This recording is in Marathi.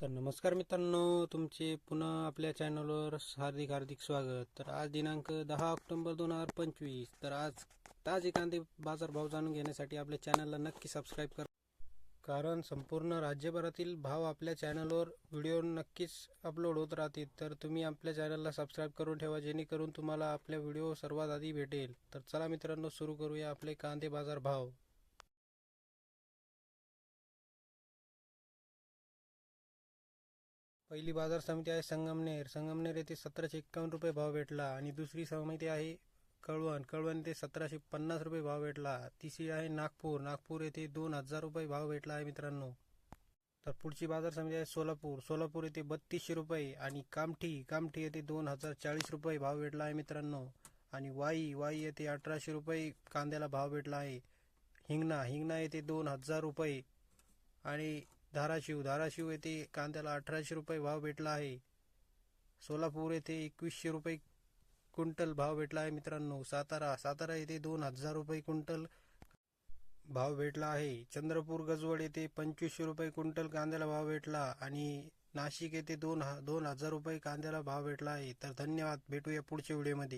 तर नमस्कार मित्रांनो तुमचे पुन्हा आपल्या चॅनलवर हार्दिक हार्दिक स्वागत. तर आज दिनांक दहा ऑक्टोबर दोन हजार पंचवीस. तर आज ताजे कांदे बाजारभाव जाणून घेण्यासाठी आपल्या चॅनलला नक्की सबस्क्राईब करा. कारण संपूर्ण राज्यभरातील भाव आपल्या चॅनलवर व्हिडिओ नक्कीच अपलोड होत राहतील. तर तुम्ही आपल्या चॅनलला सबस्क्राईब करून ठेवा जेणेकरून तुम्हाला आपल्या व्हिडिओ सर्वात आधी भेटेल. तर चला मित्रांनो सुरू करूया आपले कांदे बाजार भाव. पहिली बाजार समिती आहे संगमनेर. संगमनेर येथे सतराशे एक्कावन्न रुपये भाव भेटला आणि दुसरी समिती आहे कळवण. कळवण येथे सतराशे पन्नास रुपये भाव भेटला. तिसरी आहे नागपूर. नागपूर येथे दोन हजार रुपये भाव भेटला आहे मित्रांनो. तर पुढची बाजार समिती आहे सोलापूर. सोलापूर येथे बत्तीसशे रुपये आणि कामठी. कामठी येथे दोन हजार चाळीस रुपये भाव भेटला आहे मित्रांनो. आणि वाई. वाई येथे अठराशे रुपये कांद्याला भाव भेटला आहे. हिंगणा. हिंगणा येथे दोन हजार रुपये आणि धाराशिव धाराशिव येथे कांद्याला अठराशे रुपये भाव भेटला आहे. सोलापूर येथे एकवीसशे रुपये क्विंटल भाव भेटला आहे मित्रांनो. सातारा सातारा येथे दोन हजार रुपये क्विंटल भाव भेटला आहे. चंद्रपूर गजवड येथे पंचवीसशे रुपये क्विंटल कांद्याला भाव भेटला आणि नाशिक येथे दोन दोन हजार रुपये कांद्याला भाव भेटला आहे. तर धन्यवाद. भेटूया पुढच्या व्हिडिओमध्ये.